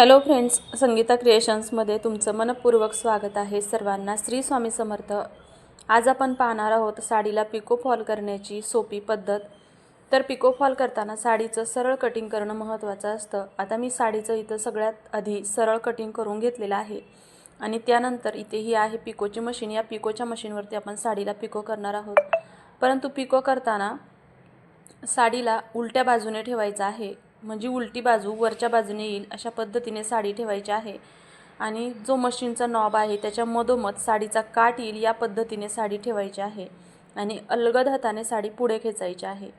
Hello friends Sangeeta क्रिएशन्समध्ये तुमचं मनपूर्वक स्वागत आहे सर्वांना. श्री स्वामी समर्थ. आज आपण पाहणार आहोत साडीला पिको फॉल करण्याची सोपी पद्धत. तर पिको फॉल करताना साडीचं सरळ कटिंग करणं महत्त्वाचं असतं. आता मी साडीचं इथं सगळ्यात आधी सरळ कटिंग करून घेतलेलं आहे. आणि त्यानंतर इथे ही आहे पिकोची मशीन. या पिकोच्या मशीनवरती आपण साडीला पिको करणार आहोत. परंतु पिको करताना साडीला उलट्या बाजूने ठेवायचं आहे. म्हणजे उलटी बाजू वरच्या बाजूने येईल अशा पद्धतीने साडी ठेवायची आहे. आणि जो मशीनचा नॉब आहे त्याच्या मधोमध साडीचा काठ येईल या पद्धतीने साडी ठेवायची आहे. आणि अलगद हाताने साडी पुढे खेचायची आहे.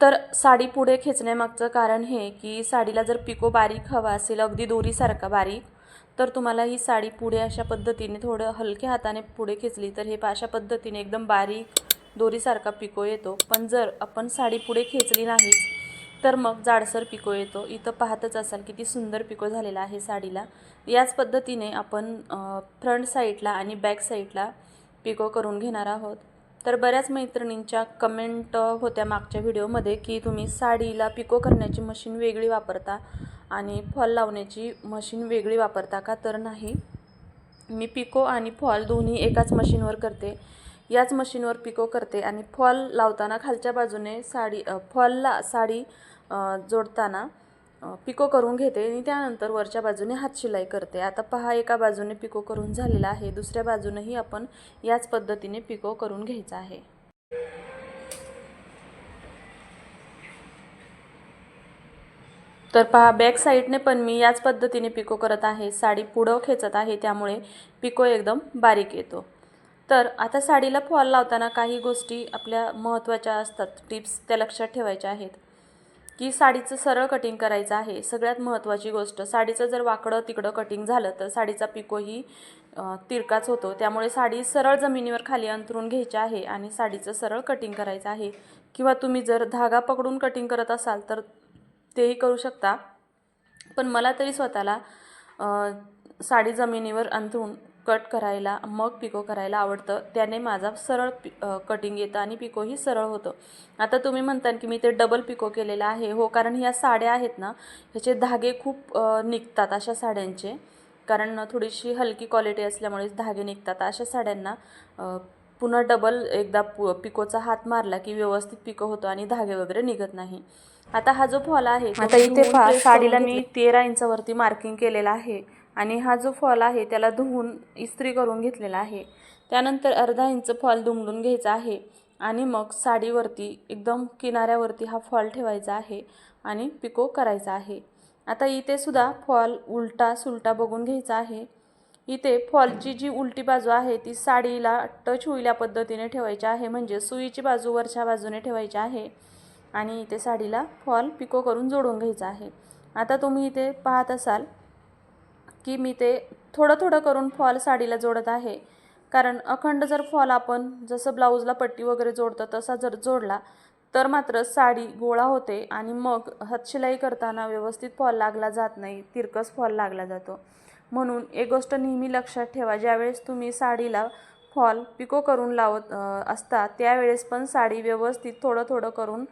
तर साडी पुढे खेचण्यामागचं कारण हे की साडीला जर पिको बारीक हवा असेल अगदी दोरीसारखा बारीक तर तुम्हाला ही साडी पुढे अशा पद्धतीने थोडं हलक्या हाताने पुढे खेचली तर हे पा- अशा पद्धतीने एकदम बारीक दोरीसारखा पिको येतो. पण जर आपण साडी पुढे खेचली नाहीच तर मग जाडसर पिको येतो. इथं पाहतच असाल किती सुंदर पिको झालेला आहे साडीला. याच पद्धतीने आपण फ्रंट साईडला आणि बॅक साईडला पिको करून घेणार आहोत. तर बऱ्याच मैत्रिणींच्या कमेंट होत्या मागच्या व्हिडिओमध्ये की तुम्ही साडीला पिको करण्याची मशीन वेगळी वापरता आणि फॉल लावण्याची मशीन वेगळी वापरता का? तर नाही. मी पिको आणि फॉल दोन्ही एकाच मशीनवर करते. याच मशीनवर पिको करते आणि फॉल लावताना खालच्या बाजूने साडी फॉलला साडी जोडताना पिको करून घेते आणि त्यानंतर वरच्या बाजूने हातशिलाई करते. आता पहा एका बाजूने पिको करून झालेला आहे दुसऱ्या बाजूनही आपण याच पद्धतीने पिको करून घ्यायचा आहे. तर पहा बॅक साईडने पण मी याच पद्धतीने पिको करत आहे. साडी पुढं खेचत आहे त्यामुळे पिको एकदम बारीक येतो. तर आता साडीला फॉल लावताना काही गोष्टी आपल्या महत्त्वाच्या असतात. टिप्स त्या लक्षात ठेवायच्या आहेत. की साडीचं सरळ कटिंग करायचं आहे सगळ्यात महत्त्वाची गोष्ट साडीचं जर वाकडं तिकडं कटिंग झालं तर साडीचा पिकोही तिरकाच होतो. त्यामुळे साडी सरळ जमिनीवर खाली अंतरून घ्यायची आहे आणि साडीचं सरळ कटिंग करायचं आहे. किंवा तुम्ही जर धागा पकडून कटिंग करत असाल तर तेही करू शकता. पण मला तरी स्वतःला साडी जमिनीवर अंथरून कट करायला मग पिको करायला आवडतं. त्याने माझा सरळ पि कटिंग येतं आणि पिकोही सरळ होतं. आता तुम्ही म्हणता की मी ते डबल पिको केलेलं आहे. हो कारण ह्या साड्या आहेत ना ह्याचे धागे खूप निघतात अशा साड्यांचे. कारण थोडीशी हलकी क्वालिटी असल्यामुळे धागे निघतात. अशा साड्यांना पुन्हा डबल एकदा पु पिकोचा हात मारला की व्यवस्थित पिको होतो आणि धागे वगैरे निघत नाही. आता हा जो फॉल आहे आता इथे साडीला मी. तेरा इंचावरती मार्किंग केलेला आहे. आणि हा जो फॉल आहे त्याला धुवून इस्त्री करून घेतलेला आहे. त्यानंतर अर्धा इंच फॉल दुमडून घ्यायचा आहे आणि मग साडीवरती एकदम किनाऱ्यावरती हा फॉल ठेवायचा आहे आणि पिको करायचा आहे. आता इथे सुद्धा फॉल उलटा सुलटा बघून घ्यायचा आहे. इथे फॉलची जी उलटी बाजू आहे ती साडीला टच होईल या पद्धतीने ठेवायची आहे म्हणजे सुईची बाजू वरच्या बाजूने ठेवायची आहे आणि इथे साडीला फॉल पिको करून जोडून घ्यायचा आहे. आता तुम्ही इथे पाहत असाल की मी ते थोडं थोडं करून फॉल साडीला जोडत आहे. कारण अखंड जर फॉल आपण जसं ब्लाऊजला पट्टी वगैरे जोडतं तसा जर जोडला तर मात्र साडी गोळा होते आणि मग हातशिलाई करताना व्यवस्थित फॉल लागला जात नाही तिरकस फॉल लागला जातो. म्हणून एक गोष्ट नेहमी लक्षात ठेवा ज्यावेळेस तुम्ही साडीला फॉल पिको करून लावत असता त्यावेळेस पण साडी व्यवस्थित थोडं थोडं करून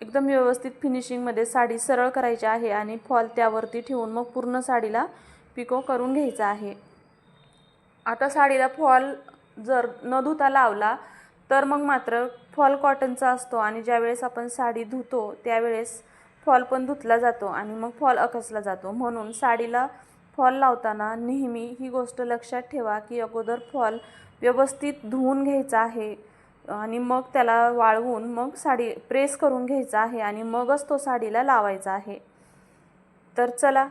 एकदम व्यवस्थित फिनिशिंगमध्ये साडी सरळ करायची आहे आणि फॉल त्यावरती ठेवून मग पूर्ण साडीला पिको करून घ्यायचा आहे. आता साडीला फॉल जर न धुता लावला तर मग मात्र फॉल कॉटनचा असतो आणि ज्यावेळेस आपण साडी धुतो त्यावेळेस फॉल पण धुतला जातो आणि मग फॉल अकसला जातो. म्हणून साडीला फॉल लावताना नेहमी ही गोष्ट लक्षात ठेवा की अगोदर फॉल व्यवस्थित धुवून घ्यायचा आहे. आणि मग त्याला वाळवून मग साडी प्रेस करून घ्यायचा आहे आणि मगच तो साडीला लावायचा आहे. तर चला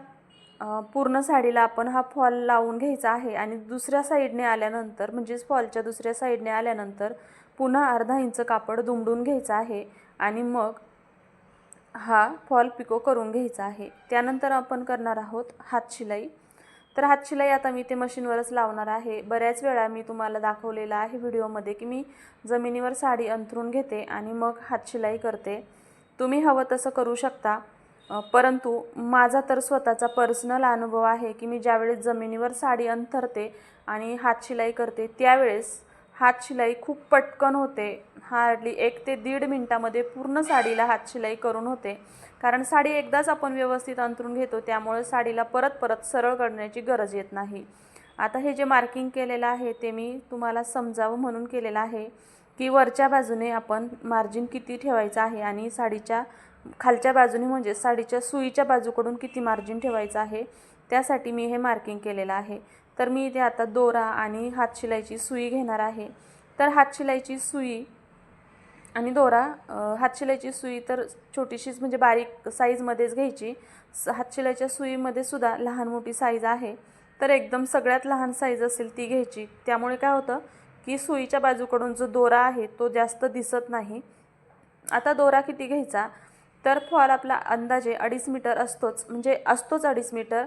पूर्ण साडीला आपण हा फॉल लावून घ्यायचा आहे आणि दुसऱ्या साईडने आल्यानंतर म्हणजेच फॉलच्या दुसऱ्या साईडने आल्यानंतर पुन्हा अर्धा इंच कापड दुमडून घ्यायचं आहे आणि मग हा फॉल पिको करून घ्यायचा आहे. त्यानंतर आपण करणार आहोत हातशिलाई तर हातशिलाई आता मी ते मशीनवरच लावणार आहे. बऱ्याच वेळा मी तुम्हाला दाखवलेला आहे व्हिडिओमध्ये की मी जमिनीवर साडी अंथरून घेते आणि मग हातशिलाई करते. तुम्ही हवं तसं करू शकता. परंतु माझा तर स्वतःचा पर्सनल अनुभव आहे की मी ज्यावेळेस जमिनीवर साडी अंथरते आणि हातशिलाई करते त्यावेळेस हात शिलाई खूप पटकन होते. हार्डली एक ते दीड मिनटामध्ये पूर्ण साडीला हात शिलाई करून होते. कारण साडी एकदाच आपण व्यवस्थित अंतरून घेतो त्यामुळे साडीला परत परत सरळ करण्याची गरज येत नाही. आता हे जे मार्किंग केलेलं आहे ते मी तुम्हाला समजावं म्हणून केलेलं आहे की वरच्या बाजूने आपण मार्जिन किती ठेवायचं आहे आणि साडीच्या खालच्या बाजूने म्हणजे साडीच्या सुईच्या बाजूकडून किती मार्जिन ठेवायचं आहे त्यासाठी मी हे मार्किंग केलेलं आहे. तर मी इथे आता दोरा आणि हातशिलाईची सुई घेणार आहे. तर हातशिलाईची सुई आणि दोरा अ, हातशिलाईची सुई तर छोटीशीच म्हणजे बारीक साईजमध्येच घ्यायची. स हातशिलाईच्या सुईमध्ये सुद्धा लहान मोठी साईज आहे. तर एकदम सगळ्यात लहान साईज असेल ती घ्यायची. त्यामुळे काय होतं की सुईच्या बाजूकडून जो दोरा आहे तो जास्त दिसत नाही. आता दोरा किती घ्यायचा? तर फॉल आपला अंदाजे अडीच मीटर असतोच. म्हणजे असतोच अडीच मीटर.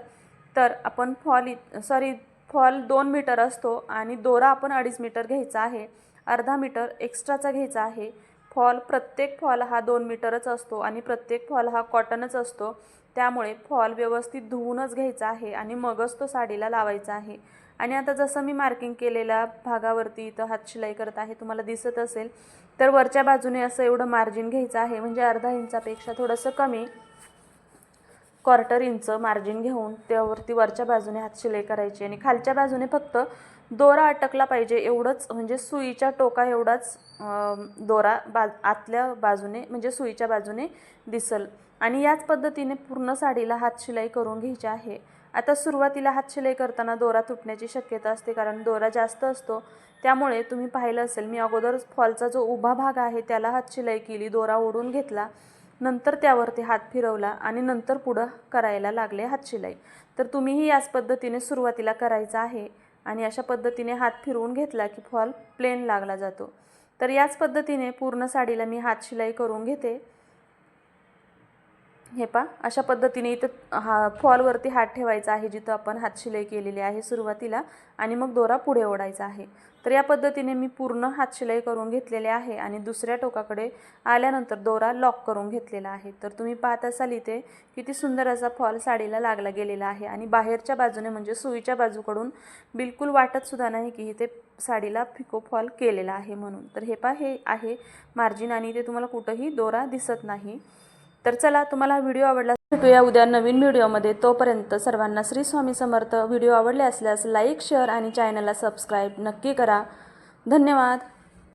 तर आपण फॉल इ सॉरी फॉल दोन मीटर असतो आणि दोरा आपण अडीच मीटर घ्यायचा आहे. अर्धा मीटर एक्स्ट्राचा घ्यायचा आहे. फॉल प्रत्येक फॉल हा दोन मीटरच असतो आणि प्रत्येक फॉल हा कॉटनच असतो. त्यामुळे फॉल व्यवस्थित धुवूनच घ्यायचा आहे आणि मगच तो साडीला लावायचा आहे. आणि आता जसं मी मार्किंग केलेल्या भागावरती इथं हात शिलाई करत आहे तुम्हाला दिसत असेल तर वरच्या बाजूने असं एवढं मार्जिन घ्यायचं आहे. म्हणजे अर्धा इंचापेक्षा थोडंसं कमी क्वार्टर इंच मार्जिन घेऊन त्यावरती वरच्या बाजूने हात शिलाई करायची. आणि खालच्या बाजूने फक्त दोरा अटकला पाहिजे एवढंच म्हणजे सुईच्या टोका एवढाच दोरा बा आतल्या बाजूने म्हणजे सुईच्या बाजूने दिसल. आणि याच पद्धतीने पूर्ण साडीला हात शिलाई करून घ्यायची आहे. आता सुरुवातीला हात शिलाई करताना दोरा तुटण्याची शक्यता असते कारण दोरा जास्त असतो. त्यामुळे तुम्ही पाहिलं असेल मी अगोदर फॉलचा जो उभा भाग आहे त्याला हात शिलाई केली दोरा ओढून घेतला. नंतर त्यावरती हात फिरवला आणि नंतर पुढं करायला लागले हात शिलाई. तर तुम्हीही याच पद्धतीने सुरुवातीला करायचं आहे. आणि अशा पद्धतीने हात फिरवून घेतला की फॉल प्लेन लागला जातो. तर याच पद्धतीने पूर्ण साडीला मी हात शिलाई करून घेते. हे पा अशा पद्धतीने इथं हा फॉलवरती हात ठेवायचा आहे जिथं आपण हात शिलाई केलेली आहे सुरुवातीला आणि मग दोरा पुढे ओढायचा आहे. तर या पद्धतीने मी पूर्ण हात शिलाई करून घेतलेले आहे आणि दुसऱ्या टोकाकडे आल्यानंतर दोरा लॉक करून घेतलेला आहे. तर तुम्ही पाहत असाल इथे किती सुंदर असा फॉल साडीला लागला गेलेला आहे आणि बाहेरच्या बाजूने म्हणजे सुईच्या बाजूकडून बिलकुल वाटतसुद्धा नाही की इथे साडीला फिको फॉल केलेला आहे म्हणून. तर हे पा हे आहे मार्जिन आणि इथे तुम्हाला कुठंही दोरा दिसत नाही. तर चला तुम्हाला व्हिडिओ आवडला भेटूया उद्या नवीन व्हिडिओमध्ये. तोपर्यंत सर्वांना श्री स्वामी समर्थ व्हिडिओ आवडले असल्यास लाईक शेअर आणि चॅनलला सबस्क्राईब नक्की करा. धन्यवाद.